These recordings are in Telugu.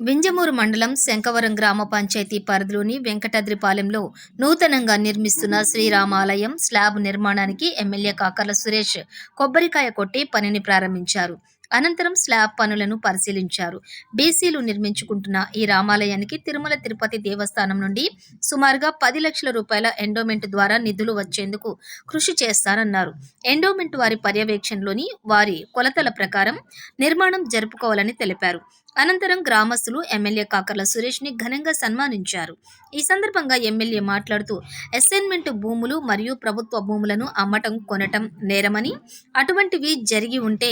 వింజమూరు మండలం శంకవరం గ్రామ పంచాయతీ పరిధిలోని వెంకటాద్రిపాలెంలో నూతనంగా నిర్మిస్తున్న శ్రీరామాలయం స్లాబ్ నిర్మాణానికి ఎమ్మెల్యే కాకర్ల సురేష్ కొబ్బరికాయ కొట్టి పనిని ప్రారంభించారు. అనంతరం స్లాబ్ పనులను పరిశీలించారు. బీసీలు నిర్మించుకుంటున్న ఈ రామాలయానికి తిరుమల తిరుపతి దేవస్థానం నుండి సుమారుగా పది లక్షల రూపాయల ఎండోమెంట్ ద్వారా నిధులు వచ్చేందుకు కృషి చేస్తారన్నారు ఎండోమెంట్ వారి పర్యవేక్షణలోని వారి కొలతల ప్రకారం నిర్మాణం జరుపుకోవాలని తెలిపారు. అనంతరం గ్రామస్తులు ఎమ్మెల్యే కాకర్ల సురేష్ని ఘనంగా సన్మానించారు. ఈ సందర్భంగా ఎమ్మెల్యే మాట్లాడుతూ అసైన్మెంట్ భూములు మరియు ప్రభుత్వ భూములను అమ్మటం కొనటం నేరమని అటువంటివి జరిగి ఉంటే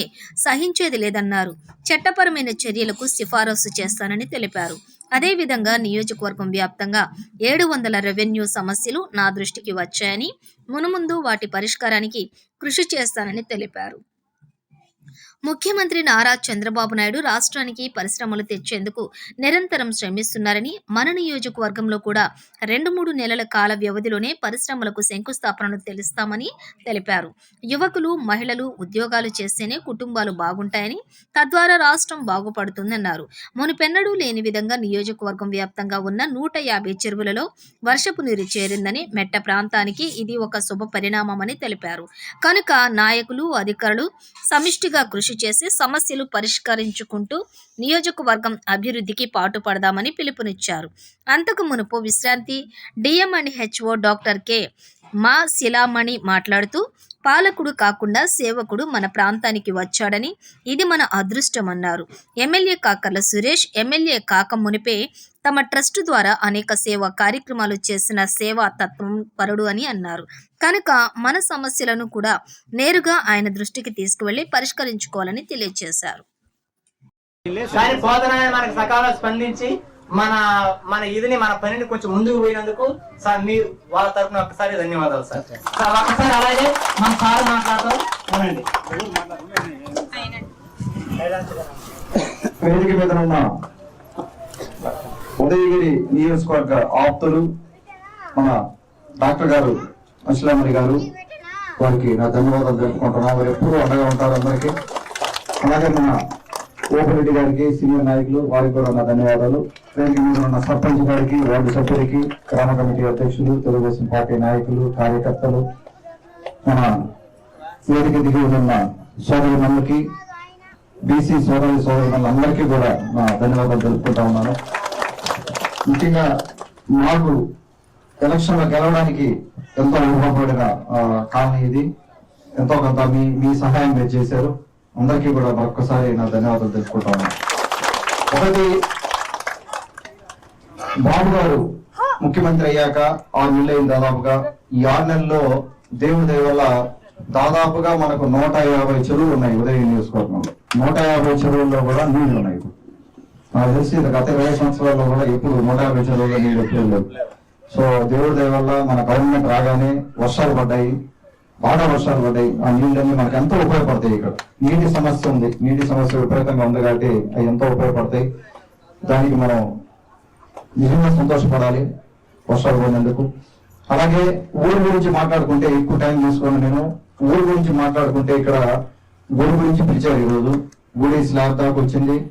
సహించేది లేదన్నారు. చట్టపరమైన చర్యలకు సిఫారసు చేస్తానని తెలిపారు. అదేవిధంగా నియోజకవర్గం వ్యాప్తంగా ఏడు వందల రెవెన్యూ సమస్యలు నా దృష్టికి వచ్చాయని మునుముందు వాటి పరిష్కారానికి కృషి చేస్తానని తెలిపారు. ముఖ్యమంత్రి నారా చంద్రబాబు నాయుడు రాష్ట్రానికి పరిశ్రమలు తెచ్చేందుకు నిరంతరం శ్రమిస్తున్నారని మన నియోజకవర్గంలో కూడా రెండు మూడు నెలల కాల వ్యవధిలోనే పరిశ్రమలకు శంకుస్థాపనలు తెలుస్తామని తెలిపారు. యువకులు మహిళలు ఉద్యోగాలు చేస్తేనే కుటుంబాలు బాగుంటాయని తద్వారా రాష్ట్రం బాగుపడుతుందన్నారు. మునుపెన్నడూ లేని విధంగా నియోజకవర్గం వ్యాప్తంగా ఉన్న నూట యాభై చెరువులలో వర్షపు నీరు చేరిందని మెట్ట ప్రాంతానికి ఇది ఒక శుభ పరిణామమని తెలిపారు. కనుక నాయకులు అధికారులు సమిష్టిగా కృషి చేసి సమస్యలు పరిష్కరించుకుంటూ నియోజకవర్గం అభివృద్ధికి పాటుపడదామని పిలుపునిచ్చారు. అంతకు మునుపు విశ్రాంతి DM and HO doctor K. మా. శిలామణి మాట్లాడుతూ పాలకుడు కాకుండా సేవకుడు మన ప్రాంతానికి వచ్చాడని ఇది మన అదృష్టమన్నారు. ఎమ్మెల్యే కాకర్ల సురేష్ ఎమ్మెల్యే కాక మునిపే తమ ట్రస్ట్ ద్వారా అనేక సేవా కార్యక్రమాలు చేసిన సేవా తత్వం పరుడు అని అన్నారు. కనుక మన సమస్యలను కూడా నేరుగా ఆయన దృష్టికి తీసుకువెళ్ళి పరిష్కరించుకోవాలని తెలియజేశారు కానీ బోధన అనేది మనకు సకాలంలో స్పందించి మన మన ఇదిని మన పనిని కొంచెం ముందుకు పోయినందుకు సార్ మీ వాళ్ళ తరపున ఒక్కసారి ధన్యవాదాలు సార్. సార్ ఒక్కసారి అలాగే మన సార్ మాట్లాడతాం అవునండి వేదిక మీద ఉన్న ఉదయగిరి నియోజకవర్గ ఆప్తులు మన డాక్టర్ గారు అస్లామణి గారు వారికి నా ధన్యవాదాలు జరుపుకుంటున్నాను వారు ఎప్పుడూ అండగా ఉంటారు అందరికీ. అలాగే మన ఓపిరెడ్డి గారికి సీనియర్ నాయకులు వారికి కూడా నా ధన్యవాదాలు. వేదిక మీరు ఉన్న సర్పంచ్ గారికి వార్డు సభ్యులకి గ్రామ కమిటీ అధ్యక్షులు తెలుగుదేశం పార్టీ నాయకులు కార్యకర్తలు మన వేదిక దిగి ఉన్న సోదరులకి బీసీ సోదరి సోదరులందరికీ కూడా నా ధన్యవాదాలు తెలుపుకుంటా ఉన్నాను. ముఖ్యంగా నాకు ఎలక్షన్లో గెలవడానికి ఎంతో ఉపయోగపడిన ఆ, కాలనీ ఇది. ఎంతో కొంత మీ మీ సహాయం మీరు చేశారు. అందరికీ కూడా మరొకసారి నా ధన్యవాదాలు తెలుసుకుంటాను ఒకటి బాబు గారు ముఖ్యమంత్రి అయ్యాక ఆరు నెలలు అయింది దాదాపుగా. ఈ ఆరు నెలల్లో దేవుడి దయ వల్ల దాదాపుగా మనకు నూట యాభై చెరువులు ఉన్నాయి ఉదయం నియోజకవర్గంలో. నూట యాభై చెరువుల్లో కూడా నీళ్ళు ఉన్నాయి. నాకు తెలిసి గత ఇరవై సంవత్సరాల్లో కూడా ఎప్పుడు నూట యాభై చెరువుల్లో నీళ్ళు ఎప్పుడు సో దేవుడి దయ వల్ల మన గవర్నమెంట్ రాగానే వర్షాలు పడ్డాయి. బాగా వర్షాలు పడ్డాయి. ఆ నీళ్ళన్నీ మనకు ఎంతో ఉపయోగపడతాయి ఇక్కడ. నీటి సమస్య ఉంది. నీటి సమస్య విపరీతంగా ఉంది కాబట్టి అవి ఎంతో ఉపయోగపడతాయి. దానికి మనం నిజంగా సంతోషపడాలి వర్షాలు పడినందుకు. అలాగే ఊరు గురించి మాట్లాడుకుంటే ఎక్కువ టైం తీసుకోండి నేను. ఊరు గురించి మాట్లాడుకుంటే ఇక్కడ గుడి గురించి పిలిచారు ఈరోజు. గుడి స్లాబ్ దాకా వచ్చింది.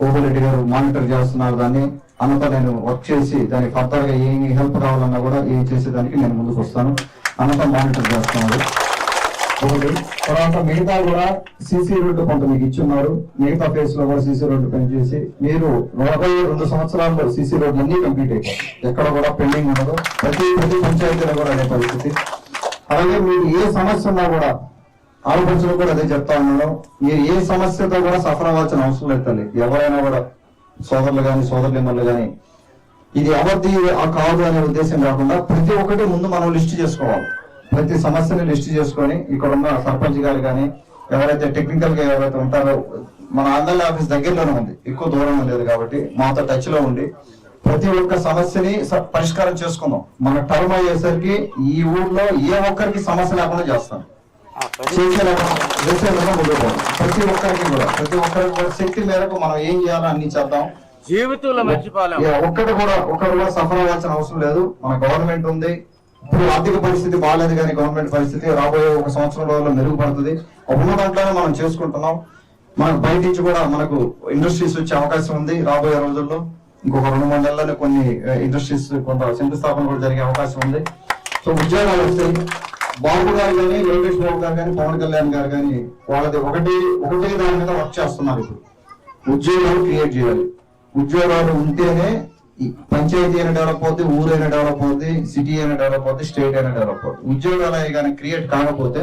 కోపిరెడ్డి గారు మానిటర్ చేస్తున్నారు దాన్ని. అన్నతో నేను వర్క్ చేసి దానికి ఫర్దర్గా ఏమి హెల్ప్ కావాలన్నా కూడా ఏం చేసేదానికి నేను ముందుకు వస్తాను అన్నతో మానిటర్ చేస్తున్నాడు ఒకటి తర్వాత మిగతా కూడా సీసీ రోడ్డు కొంత మీకు ఇచ్చున్నారు. మిగతా ఫేస్లో కూడా సీసీ రోడ్డు పనిచేసి మీరు నలభై రెండు సంవత్సరాల్లో సీసీ రోడ్లు అన్ని కంప్లీట్ అయిపోయి ఎక్కడ కూడా పెండింగ్ ఉండదు. ప్రతి ప్రతి పంచాయతీలో కూడా అదే పరిస్థితి. అలాగే మీరు ఏ సమస్య ఉన్నా కూడా ఆలోచనలు కూడా అదే చెప్తా ఉన్నాను. మీరు ఏ సమస్యతో కూడా సఫర్ అవ్వాల్సిన అవసరం లేదు తల్లి. ఎవరైనా కూడా సోదరులు కానీ సోదరులు కానీ ఇది ఎవరిది ఆ కాదు అనే ఉద్దేశం కాకుండా ప్రతి ఒక్కటి ముందు మనం లిస్ట్ చేసుకోవాలి. ప్రతి సమస్యని లిస్ట్ చేసుకొని ఇక్కడ ఉన్న సర్పంచ్ గారు కానీ ఎవరైతే టెక్నికల్గా ఎవరైతే ఉంటారో మన ఆందోళన ఆఫీస్ దగ్గరలోనే ఉంది. ఎక్కువ దూరం లేదు కాబట్టి మాతో టచ్లో ఉండి ప్రతి ఒక్క సమస్యని స- పరిష్కారం చేసుకుందాం. మన టర్మ్ అయ్యేసరికి ఈ ఊర్లో ఏ ఒక్కరికి సమస్య లేకుండా చేస్తాం. ముందుకు ప్రతి ఒక్కరికి కూడా ప్రతి ఒక్కరికి కూడా శక్తి మేరకు మనం ఏం చేయాలో అన్ని చేద్దాం జీవితంలో మర్చిపోలేం ఒక్కటి కూడా ఒక్కరు కూడా సఫర్ అవ్వాల్సిన అవసరం లేదు. మన గవర్నమెంట్ ఉంది. ఇప్పుడు ఆర్థిక పరిస్థితి బాగాలేదు కానీ గవర్నమెంట్ పరిస్థితి రాబోయే ఒక సంవత్సరం రోజుల్లో మెరుగుపడుతుంది. ఉన్న దాంట్లోనే మనం చేసుకుంటున్నాం. మనకు బయట నుంచి కూడా మనకు ఇండస్ట్రీస్ వచ్చే అవకాశం ఉంది రాబోయే రోజుల్లో. ఇంకొక రెండు మూడు నెలల్లోనే కొన్ని ఇండస్ట్రీస్ కొంత శంకుస్థాపన కూడా జరిగే అవకాశం ఉంది. సో ఉద్యోగాలు వస్తాయి బాబు గారు కానీ లోకేష్ బాబు గారు కానీ పవన్ కళ్యాణ్ గారు కానీ వాళ్ళది ఒకటి ఒకటే దాని మీద వర్క్ చేస్తున్నారు ఇప్పుడు. ఉద్యోగాలు క్రియేట్ చేయాలి. ఉద్యోగాలు ఉంటేనే పంచాయతీ అయినా డెవలప్ అవుతుంది ఊరైనా డెవలప్ అవుతుంది సిటీ అయినా డెవలప్ అవుతుంది స్టేట్ అయినా డెవలప్ అవుతుంది ఉద్యోగాలు అవి కానీ క్రియేట్ కాకపోతే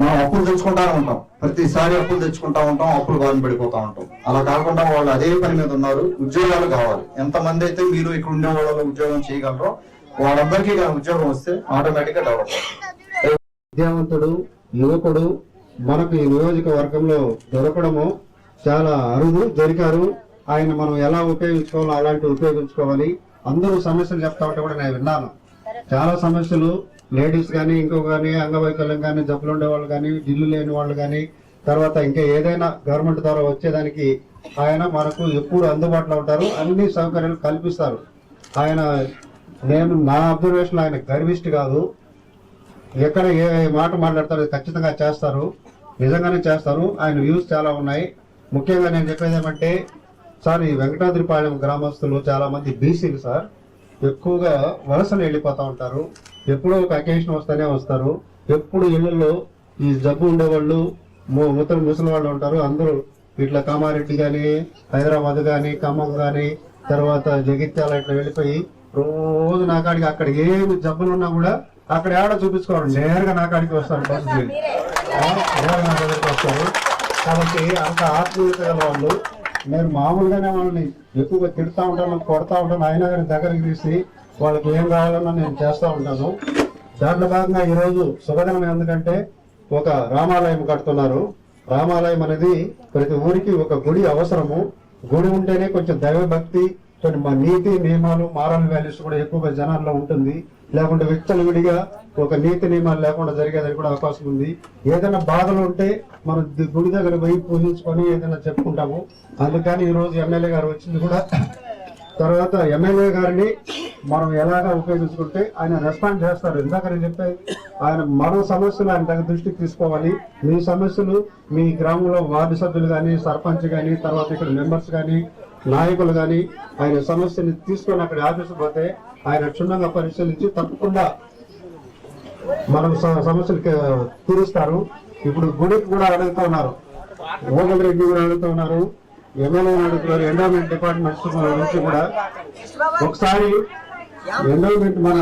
మనం అప్పులు తెచ్చుకుంటానే ఉంటాం. ప్రతిసారి అప్పులు తెచ్చుకుంటా ఉంటాం అప్పులు బాధ పడిపోతా ఉంటాం. అలా కాకుండా వాళ్ళు అదే పని మీద ఉన్నారు. ఉద్యోగాలు కావాలి. ఎంతమంది అయితే మీరు ఇక్కడ ఉండే వాళ్ళు ఉద్యోగం చేయగలరో వాళ్ళందరికీ కానీ ఉద్యోగం వస్తే ఆటోమేటిక్గా డెవలప్ అవుతుంది. విద్యావంతుడు యువకుడు మనకు ఈ నియోజకవర్గంలో దొరకడము చాలా అరుదు దొరికారు ఆయన మనం ఎలా ఉపయోగించుకోవాలో అలాంటివి ఉపయోగించుకోవాలి. అందరూ సమస్యలు చెప్తా ఉంటే కూడా నేను విన్నాను. చాలా సమస్యలు. లేడీస్ కానీ ఇంకో కానీ అంగవైకల్యం కానీ జబ్బులు ఉండే వాళ్ళు కానీ ఇల్లు లేని వాళ్ళు కానీ తర్వాత ఇంకా ఏదైనా గవర్నమెంట్ ద్వారా వచ్చేదానికి ఆయన మనకు ఎప్పుడు అందుబాటులో ఉంటారు. అన్ని సౌకర్యాలు కల్పిస్తారు. ఆయన నేను నా అబ్జర్వేషన్ ఆయన గర్విష్టి కాదు. ఎక్కడ ఏ మాట మాట్లాడతారో ఖచ్చితంగా చేస్తారు. నిజంగానే చేస్తారు. ఆయన వ్యూస్ చాలా ఉన్నాయి. ముఖ్యంగా నేను చెప్పేది ఏమంటే సార్ ఈ వెంకటాద్రిపాళెం గ్రామస్తులు చాలా మంది బీసీలు సార్. ఎక్కువగా వలసలు వెళ్ళిపోతూ ఉంటారు. ఎప్పుడో ఒక అకేషన్ వస్తూనే వస్తారు. ఎప్పుడు ఇళ్ళలో ఈ జబ్బు ఉండేవాళ్ళు ము- ముసలి ముసలి వాళ్ళు ఉంటారు. అందరూ ఇట్లా కామారెడ్డి కానీ హైదరాబాద్ కానీ ఖమ్మం కానీ తర్వాత జగిత్యాల ఇట్లా వెళ్ళిపోయి రోజు నాకాడికి అక్కడ ఏమి జబ్బులు ఉన్నా కూడా అక్కడ ఏడ చూపించుకోవాలి. నేరుగా నా కాడికి వస్తారు బస్సు నేరుగా నా దగ్గరికి వస్తారు? కాబట్టి అంత ఆత్మీయత గల వాళ్ళు నేను మామూలుగానే వాళ్ళని ఎక్కువగా తిడతా ఉంటాను కొడతా ఉంటాను. అయినా కానీ దగ్గరికి తీసి వాళ్ళకి ఏం కావాలన్నా నేను చేస్తా ఉంటాను. దాంట్లో భాగంగా ఈరోజు శుభదినం ఎందుకంటే ఒక రామాలయం కడుతున్నారు. రామాలయం అనేది ప్రతి ఊరికి ఒక గుడి అవసరము. గుడి ఉంటేనే కొంచెం దైవ భక్తి కొన్ని మా నీతి నియమాలు మారల్ వాల్యూస్ కూడా ఎక్కువగా జనాల్లో ఉంటుంది. లేకుంటే వ్యక్తులు విడిగా ఒక నీతి నియమాలు లేకుండా జరిగేదని కూడా అవకాశం ఉంది. ఏదైనా బాధలు ఉంటే మనం గుడి దగ్గర పోయి పూజించుకొని ఏదైనా చెప్పుకుంటాము. అందుకని ఈరోజు ఎమ్మెల్యే గారు వచ్చింది కూడా. తర్వాత ఎమ్మెల్యే గారిని మనం ఎలాగా ఉపయోగించుకుంటే ఆయన రెస్పాండ్ చేస్తారు. ఇందాక నేను చెప్పే ఆయన మరో సమస్యలు ఆయన దగ్గర దృష్టికి తీసుకోవాలి. మీ సమస్యలు మీ గ్రామంలో వార్డు సభ్యులు కానీ సర్పంచ్ కానీ తర్వాత ఇక్కడ మెంబర్స్ కానీ నాయకులు కానీ ఆయన సమస్యని తీసుకొని అక్కడ ఆఫీసు పోతే ఆయన క్షుణ్ణంగా పరిశీలించి తప్పకుండా మనం స- సమస్యలు తీరుస్తారు. ఇప్పుడు గుడికి కూడా అడుగుతా ఉన్నారు. ఓగల్ రెడ్డి కూడా అడుగుతా ఉన్నారు. ఎమ్మెల్యే అడుగుతున్నారు ఎండోమెంట్ డిపార్ట్మెంట్ నుంచి కూడా ఒకసారి ఎండోమెంట్ మన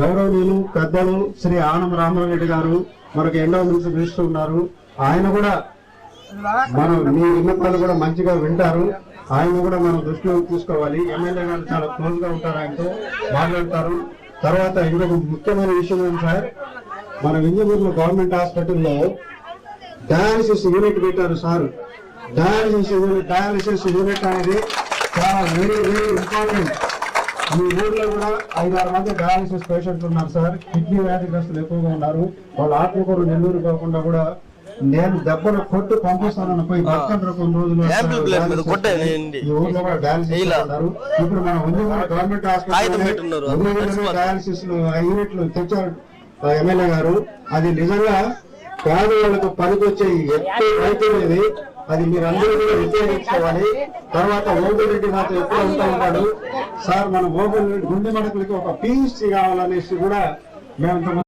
గౌరవనీయులు పెద్దలు శ్రీ ఆనం రామారెడ్డి గారు మనకు ఎండోమెంట్స్ మినిస్టర్ ఉన్నారు. ఆయన కూడా మనం మీ విన్నపాలు కూడా మంచిగా వింటారు. ఆయన కూడా మనం దృష్టిలో తీసుకోవాలి. ఎమ్మెల్యే గారు చాలా క్లోజ్గా ఉంటారు ఆయనతో మాట్లాడతారు. తర్వాత ఇంకొక ముఖ్యమైన విషయం ఏంటి సార్? మన వింజమూరులో గవర్నమెంట్ హాస్పిటల్లో డయాలసిస్ యూనిట్ పెట్టారు sir. Dialysis unit dialysis unit అనేది చాలా వెరీ వెరీ ఇంపార్టెంట్ మీ ఊర్లో కూడా ఐదారు మంది డయాలసిస్ పేషెంట్లు ఉన్నారు సార్. కిడ్నీ వ్యాధిగ్రస్తులు ఎక్కువగా ఉన్నారు. వాళ్ళ ఆత్మకూరు నెల్లూరు కాకుండా కూడా నేను దెబ్బలు కొట్టు పంపిస్తానని పోయి పక్కన కొన్ని రోజులు. ఈ ఊర్లో కూడా డయాలసిస్. ఇప్పుడు మన ఉంజమూరు గవర్నమెంట్. హాస్పిటల్ డయాలసిస్ యూనిట్లు తెచ్చారు ఎమ్మెల్యే గారు అది నిజంగా పేదవాళ్ళకు పనికొచ్చే ఎక్కువ ఇది అది మీరు అందరూ కూడా ఉపయోగించుకోవాలి తర్వాత ఓపెన్ రెడ్డి మాత్రం ఎప్పుడు ఉంటా ఉంటాడు సార్ మన ఓపెన్ రెడ్డి గుండె మడకలకి ఒక పీఎస్సీ కావాలనేసి కూడా మేము